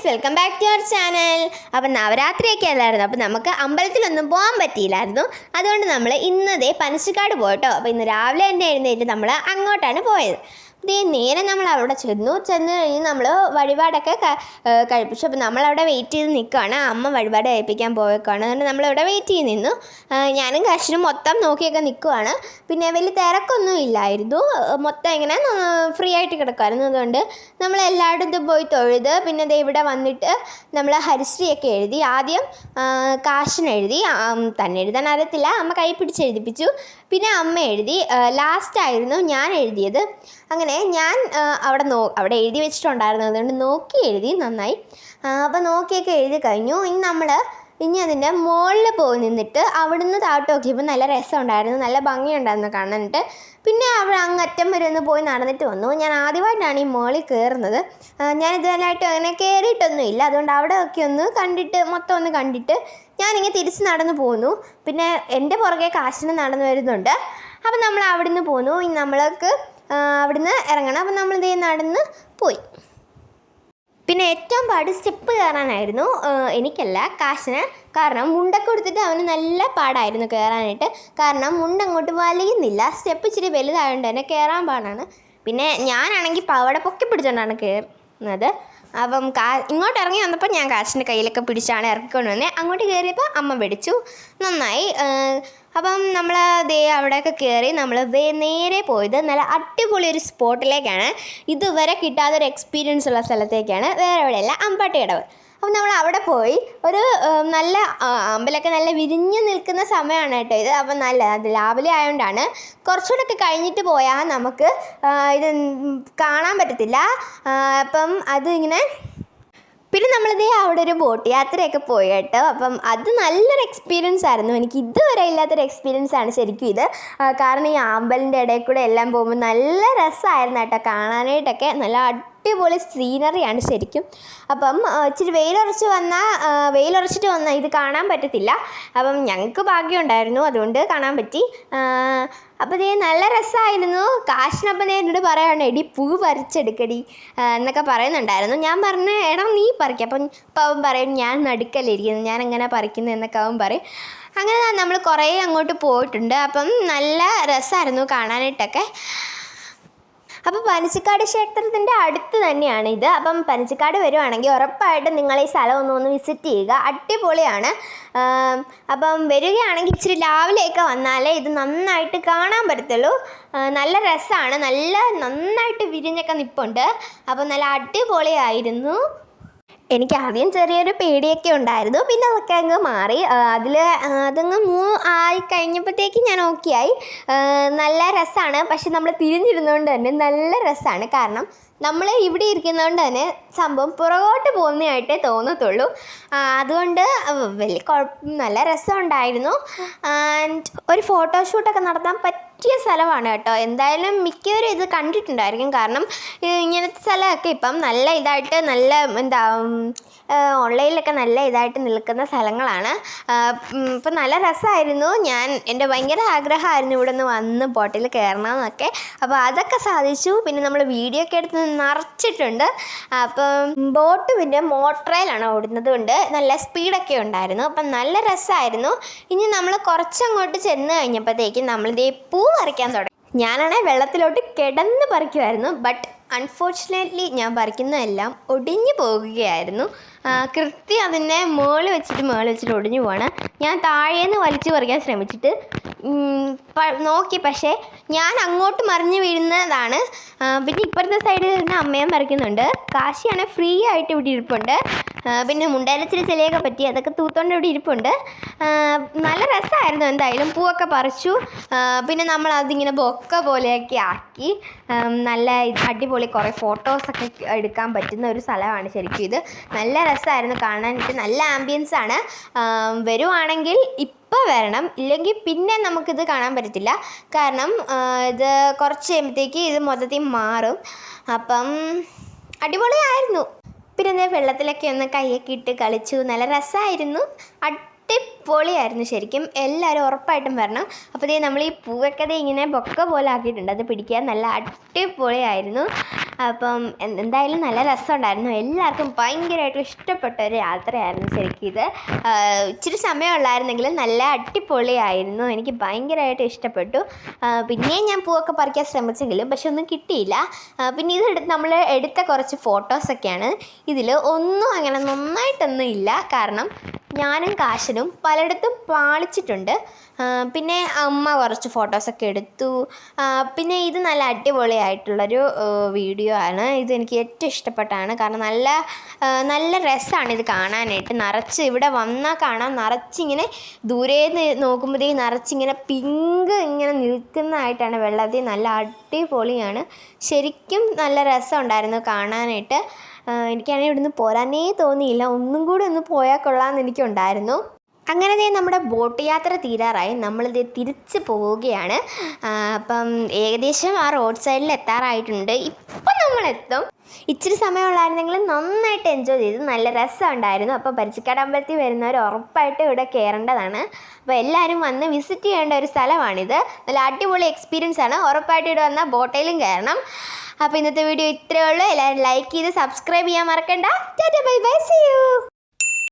Guys welcome back to our channel. അപ്പം നവരാത്രിയൊക്കെ അല്ലായിരുന്നു. അപ്പം നമുക്ക് അമ്പലത്തിലൊന്നും പോകാൻ പറ്റിയില്ലായിരുന്നു. അതുകൊണ്ട് നമ്മൾ ഇന്നതേ പനച്ചിക്കാട് പോയിട്ടോ. അപ്പോൾ ഇന്ന് രാവിലെ തന്നെ എഴുന്നേറ്റ് നമ്മൾ അങ്ങോട്ടാണ് പോയത്. ഇതേ നേരെ നമ്മൾ അവിടെ ചെന്നു. ചെന്ന് കഴിഞ്ഞ് നമ്മൾ വഴിപാടൊക്കെ കഴിപ്പിച്ചു. അപ്പോൾ നമ്മളവിടെ വെയിറ്റ് ചെയ്ത് നിൽക്കുകയാണ് അമ്മ വഴിപാട് കഴിപ്പിക്കാൻ പോയേക്കാണ്. അതുകൊണ്ട് നമ്മളവിടെ വെയിറ്റ് ചെയ്ത് നിന്നു. ഞാനും കർഷനും മൊത്തം നോക്കിയൊക്കെ നിൽക്കുവാണ് പിന്നെ വലിയ തിരക്കൊന്നും ഇല്ലായിരുന്നു. മൊത്തം ഇങ്ങനെ ഫ്രീ ആയിട്ട് കിടക്കുമായിരുന്നു അതുകൊണ്ട് നമ്മൾ എല്ലായിടത്തും പോയി തൊഴുത് പിന്നെ ദേ ഇവിടെ വന്നിട്ട് നമ്മൾ ഹരിശ്രീയൊക്കെ എഴുതി. ആദ്യം കാശിന് എഴുതി. തന്നെ എഴുതാൻ അറിയത്തില്ല. അമ്മ കൈ പിടിച്ച് എഴുതിപ്പിച്ചു. പിന്നെ അമ്മ എഴുതി. ലാസ്റ്റായിരുന്നു ഞാൻ എഴുതിയത്. അങ്ങനെ ഞാൻ അവിടെ നോ അവിടെ എഴുതി വെച്ചിട്ടുണ്ടായിരുന്നു. അതുകൊണ്ട് നോക്കി എഴുതി നന്നായി. അപ്പോൾ നോക്കിയൊക്കെ എഴുതി കഴിഞ്ഞു. ഇനി നമ്മൾ ഇനി അതിന്റെ മുകളിൽ പോയി നിന്നിട്ട് അവിടുന്ന് താട്ട് നോക്കിയപ്പോൾ നല്ല രസമുണ്ടായിരുന്നു. നല്ല ഭംഗിയുണ്ടായിരുന്നു കാണാനായിട്ട്. പിന്നെ അവിടെ അങ്ങറ്റം വരെ ഒന്ന് പോയി നടന്നിട്ട് വന്നു. ഞാൻ ആദ്യമായിട്ടാണ് ഈ മുകളിൽ കയറുന്നത് ഞാൻ ഇതുവരെയായിട്ട് അങ്ങനെ കയറിയിട്ടൊന്നും ഇല്ല അതുകൊണ്ട് അവിടെ ഒക്കെ ഒന്ന് കണ്ടിട്ട് മൊത്തം ഒന്ന് കണ്ടിട്ട് ഞാനിങ്ങനെ തിരിച്ച് നടന്നു പോന്നു. പിന്നെ എന്റെ പുറകെ കാശിന് നടന്നു വരുന്നുണ്ട്. അപ്പം നമ്മൾ അവിടുന്ന് പോന്നു. നമ്മൾക്ക് അവിടുന്ന് ഇറങ്ങണം. അപ്പം നമ്മൾ ഇതേ നടന്ന് പോയി. പിന്നെ ഏറ്റവും പാട് സ്റ്റെപ്പ് കയറാനായിരുന്നു. എനിക്കല്ല കാശിന്. കാരണം മുണ്ടൊക്കെ കൊടുത്തിട്ട് അവന് നല്ല പാടായിരുന്നു കയറാനായിട്ട്. കാരണം മുണ്ട് അങ്ങോട്ട് വലിയുന്നില്ല. സ്റ്റെപ്പ് ഇച്ചിരി വലുതായതുകൊണ്ട് തന്നെ കയറാൻ പാടാണ്. പിന്നെ ഞാനാണെങ്കിൽ പവടെ പൊക്കി പിടിച്ചുകൊണ്ടാണ് കയറുന്നത്. അപ്പം കാ ഇങ്ങോട്ട് ഇറങ്ങി വന്നപ്പോൾ ഞാൻ കാശിന്റെ കയ്യിലൊക്കെ പിടിച്ചാണ് ഇറക്കിക്കൊണ്ട് വന്നത് അങ്ങോട്ട് കയറിയപ്പോൾ അമ്മ പിടിച്ചു നന്നായി. അപ്പം നമ്മൾ ദേ അവിടെയൊക്കെ കയറി നമ്മൾ ദേ നേരെ പോയത് നല്ല അടിപൊളി ഒരു സ്പോട്ടിലേക്കാണ്. ഇതുവരെ കിട്ടാത്തൊരു എക്സ്പീരിയൻസ് ഉള്ള സ്ഥലത്തേക്കാണ്. വേറെ എവിടെയല്ല അമ്പാട്ടി ഇടവ് അപ്പം നമ്മൾ അവിടെ പോയി ഒരു നല്ല അമ്പലമൊക്കെ നല്ല വിരിഞ്ഞു നിൽക്കുന്ന സമയമാണ് കേട്ടോ ഇത്. അപ്പം നല്ല രാവിലെ ആയതുകൊണ്ടാണ് കുറച്ചുകൂടെയൊക്കെ കഴിഞ്ഞിട്ട് പോയാൽ നമുക്ക് ഇത് കാണാൻ പറ്റത്തില്ല. അപ്പം അത് ഇങ്ങനെ പിന്നെ നമ്മളിതേ അവിടെ ഒരു ബോട്ട് യാത്രയൊക്കെ പോയി കേട്ടോ. അപ്പം അത് നല്ലൊരു എക്സ്പീരിയൻസ് ആയിരുന്നു. എനിക്ക് ഇതുവരെ ഇല്ലാത്തൊരു എക്സ്പീരിയൻസ് ആണ് ശരിക്കും ഇത്. കാരണം ഈ ആമ്പലിന്റെ ഇടയിൽ കൂടെ എല്ലാം പോകുമ്പോൾ നല്ല രസമായിരുന്നു കേട്ടോ കാണാനായിട്ടൊക്കെ. നല്ല അടിപൊളി സീനറിയാണ് ശരിക്കും. അപ്പം ഇച്ചിരി വെയിലുറച്ച് വന്നാൽ വെയിലുറച്ചിട്ട് വന്നാൽ ഇത് കാണാൻ പറ്റത്തില്ല. അപ്പം ഞങ്ങൾക്ക് ഭാഗ്യമുണ്ടായിരുന്നു അതുകൊണ്ട് കാണാൻ പറ്റി. അപ്പോൾ ഇതേ നല്ല രസമായിരുന്നു കാശിനപ്പം എന്നോട് എടി പൂ പറിച്ചെടുക്കടി എന്നൊക്കെ പറയുന്നുണ്ടായിരുന്നു. ഞാൻ പറഞ്ഞ എടാ നീ പറിക്കുക അപ്പം അപ്പം അവൻ പറയും ഞാൻ നടുക്കലിരിക്കുന്നു ഞാൻ എങ്ങനെ പറിക്കുന്നു? എന്നൊക്കെ അവൻ പറയും. അങ്ങനെ നമ്മൾ കുറേ അങ്ങോട്ട് പോയിട്ടുണ്ട്. അപ്പം നല്ല രസമായിരുന്നു കാണാനായിട്ടൊക്കെ. അപ്പോൾ പനച്ചിക്കാട് ക്ഷേത്രത്തിന്റെ അടുത്ത് തന്നെയാണ് ഇത്. അപ്പം പനച്ചിക്കാട് വരുവാണെങ്കിൽ ഉറപ്പായിട്ടും നിങ്ങൾ ഈ സ്ഥലം ഒന്ന് ഒന്ന് വിസിറ്റ് ചെയ്യുക. അടിപൊളിയാണ്. അപ്പം വരികയാണെങ്കിൽ ഇച്ചിരി രാവിലെയൊക്കെ വന്നാലേ ഇത് നന്നായിട്ട് കാണാൻ പറ്റത്തുള്ളൂ. നല്ല രസമാണ് നല്ല നന്നായിട്ട് വിരിഞ്ഞൊക്കെ നിൽപ്പുണ്ട് അപ്പം നല്ല അടിപൊളിയായിരുന്നു. എനിക്ക് ആദ്യം ചെറിയൊരു പേടിയൊക്കെ ഉണ്ടായിരുന്നു. പിന്നെ അതൊക്കെ അങ്ങ് മാറി. അതിൽ അതങ്ങ് മൂവ് ആയി കഴിഞ്ഞപ്പോഴത്തേക്ക് ഞാൻ ഓക്കെ ആയി. നല്ല രസമാണ് പക്ഷെ നമ്മൾ തിരിഞ്ഞിരുന്നുകൊണ്ട് തന്നെ നല്ല രസമാണ് കാരണം നമ്മൾ ഇവിടെ ഇരിക്കുന്നതുകൊണ്ട് തന്നെ സംഭവം പുറകോട്ട് പോകുന്നതായിട്ടേ തോന്നത്തുള്ളൂ. അതുകൊണ്ട് വലിയ കുഴപ്പം നല്ല രസമുണ്ടായിരുന്നു. ആൻഡ് ഒരു ഫോട്ടോഷൂട്ടൊക്കെ നടത്താൻ പറ്റിയ സ്ഥലമാണ് കേട്ടോ. എന്തായാലും മിക്കവരും ഇത് കണ്ടിട്ടുണ്ടായിരിക്കും. കാരണം ഇങ്ങനത്തെ സ്ഥലമൊക്കെ ഇപ്പം നല്ല ഇതായിട്ട് നല്ല എന്താ ഓൺലൈനിലൊക്കെ നല്ല ഇതായിട്ട് നിൽക്കുന്ന സ്ഥലങ്ങളാണ്. ഇപ്പം നല്ല രസമായിരുന്നു. ഞാൻ എന്റെ ഭയങ്കര ആഗ്രഹമായിരുന്നു ഇവിടെ നിന്ന് വന്ന് ബോട്ടിൽ കയറണമെന്നൊക്കെ. അപ്പോൾ അതൊക്കെ സാധിച്ചു. പിന്നെ നമ്മൾ വീഡിയോ ഒക്കെ എടുത്ത് നിറച്ചിട്ടുണ്ട്. അപ്പം ബോട്ട് പിന്നെ മോട്ടറയിലാണ് ഓടുന്നത് കൊണ്ട് നല്ല സ്പീഡൊക്കെ ഉണ്ടായിരുന്നു. അപ്പം നല്ല രസമായിരുന്നു. ഇനി നമ്മൾ കുറച്ചങ്ങോട്ട് ചെന്ന് കഴിഞ്ഞപ്പോഴത്തേക്കും നമ്മളിതേ പൂ പറിക്കാൻ തുടങ്ങി. ഞാനാണെങ്കിൽ വെള്ളത്തിലോട്ട് കിടന്ന് പറിക്കുമായിരുന്നു ബട്ട് അൺഫോർച്ചുനേറ്റ്ലി ഞാൻ വരയ്ക്കുന്നതെല്ലാം ഒടിഞ്ഞു പോകുകയായിരുന്നു. കൃത്യം അതിനെ മേളിൽ വെച്ചിട്ട് മേളിൽ വെച്ചിട്ട് ഒടിഞ്ഞു പോവാണ്. ഞാൻ താഴേന്ന് വലിച്ചു പറിക്കാൻ ശ്രമിച്ചിട്ട് നോക്കി. പക്ഷേ ഞാൻ അങ്ങോട്ട് മറിഞ്ഞു വീഴുന്നതാണ്. പിന്നെ ഇപ്പുറത്തെ സൈഡിൽ നിന്ന് അമ്മയും വരയ്ക്കുന്നുണ്ട് കാശിയാണെങ്കിൽ ഫ്രീ ആയിട്ട് ഇവിടെ ഇരിപ്പുണ്ട്. പിന്നെ മുണ്ടേലച്ചിരി ചെലയൊക്കെ പറ്റി അതൊക്കെ തൂത്തോണ്ട് ഇവിടെ ഇരിപ്പുണ്ട്. നല്ല രസമായിരുന്നു എന്തായാലും. പൂവൊക്കെ പറിച്ചു. പിന്നെ നമ്മൾ അതിങ്ങനെ ബൊക്ക പോലെയൊക്കെ ആക്കി. നല്ല ഇത് അടിപൊളി കുറേ ഫോട്ടോസൊക്കെ എടുക്കാൻ പറ്റുന്ന ഒരു സ്ഥലമാണ് ശരിക്കും ഇത്. നല്ല രസമായിരുന്നു കാണാനായിട്ട്. നല്ല ആംബിയൻസ് ആണ്. വരുവാണെങ്കിൽ ഇപ്പോൾ വരണം. ഇല്ലെങ്കിൽ പിന്നെ നമുക്കിത് കാണാൻ പറ്റത്തില്ല. കാരണം ഇത് കുറച്ച് കഴിയുമ്പോഴത്തേക്ക് ഇത് മൊത്തത്തിൽ മാറും. അപ്പം അടിപൊളിയായിരുന്നു. പിന്നെ വെള്ളത്തിലൊക്കെ ഒന്ന് കൈയൊക്കെ ഇട്ട് കളിച്ചു. നല്ല രസമായിരുന്നു. അടിപൊളിയായിരുന്നു ശരിക്കും. എല്ലാവരും ഉറപ്പായിട്ടും വരണം. അപ്പോൾ നമ്മൾ ഈ പൂവക്കഥ ഇങ്ങനെ ബൊക്ക പോലെ ആക്കിയിട്ടുണ്ട്. അത് പിടിക്കാൻ നല്ല അടിപൊളിയായിരുന്നു. അപ്പം എന്തായാലും നല്ല രസമുണ്ടായിരുന്നു. എല്ലാവർക്കും ഭയങ്കരമായിട്ട് ഇഷ്ടപ്പെട്ട ഒരു യാത്രയായിരുന്നു ശരിക്കും ഇത്. ഇച്ചിരി സമയമുള്ളായിരുന്നെങ്കിലും നല്ല അടിപൊളിയായിരുന്നു. എനിക്ക് ഭയങ്കരമായിട്ട് ഇഷ്ടപ്പെട്ടു. പിന്നെയും ഞാൻ പൂവൊക്കെ പറിക്കാൻ ശ്രമിച്ചെങ്കിലും പക്ഷെ ഒന്നും കിട്ടിയില്ല. പിന്നെ ഇത് നമ്മൾ എടുത്ത കുറച്ച് ഫോട്ടോസൊക്കെയാണ്. ഇതിൽ ഒന്നും അങ്ങനെ നന്നായിട്ടൊന്നും ഇല്ല. കാരണം ഞാനും കാശനും പലയിടത്തും പാളിച്ചിട്ടുണ്ട്. പിന്നെ അമ്മ കുറച്ച് ഫോട്ടോസൊക്കെ എടുത്തു. പിന്നെ ഇത് നല്ല അടിപൊളിയായിട്ടുള്ളൊരു വീഡിയോ ആണ്. ഇത് എനിക്ക് ഏറ്റവും ഇഷ്ടപ്പെട്ടാണ്. കാരണം നല്ല നല്ല രസമാണ് ഇത് കാണാനായിട്ട്. നിറച്ച് ഇവിടെ വന്നാൽ കാണാം. നിറച്ചിങ്ങനെ ദൂരെ നോക്കുമ്പോഴത്തേക്ക് നിറച്ചിങ്ങനെ പിങ്ക് ഇങ്ങനെ നിൽക്കുന്നതായിട്ടാണ് വെള്ളത്തിൽ. നല്ല അടിപൊളിയാണ്. ശരിക്കും നല്ല രസമുണ്ടായിരുന്നു കാണാനായിട്ട്. എനിക്കാണെങ്കിൽ ഇവിടുന്ന് പോരാനേ തോന്നിയില്ല. ഒന്നും കൂടി ഒന്ന് പോയാൽ കൊള്ളാമെന്ന് എനിക്കുണ്ടായിരുന്നു. അങ്ങനെ ദേ നമ്മുടെ ബോട്ട് യാത്ര തീരാറായി. നമ്മളിത് തിരിച്ച് പോവുകയാണ്. അപ്പം ഏകദേശം ആ റോഡ് സൈഡിൽ എത്താറായിട്ടുണ്ട്. ഇപ്പം നമ്മളെത്തും. ഇച്ചിരി സമയമുള്ളായിരുന്നെങ്കിൽ നന്നായിട്ട് എൻജോയ് ചെയ്തു. നല്ല രസമുണ്ടായിരുന്നു. അപ്പോൾ പരിച്ചിക്കാട് അമ്പലത്തിൽ വരുന്നവർ ഉറപ്പായിട്ട് ഇവിടെ കയറേണ്ടതാണ്. അപ്പോൾ എല്ലാവരും വന്ന് വിസിറ്റ് ചെയ്യേണ്ട ഒരു സ്ഥലമാണിത്. നല്ല അടിപൊളി എക്സ്പീരിയൻസ് ആണ്. ഉറപ്പായിട്ട് ഇവിടെ വന്നാൽ ബോട്ടയിലും കയറണം. അപ്പോൾ ഇന്നത്തെ വീഡിയോ ഇത്രയേ ഉള്ളൂ. എല്ലാവരും ലൈക്ക് ചെയ്ത് സബ്സ്ക്രൈബ് ചെയ്യാൻ മറക്കണ്ട. Tata bye bye see you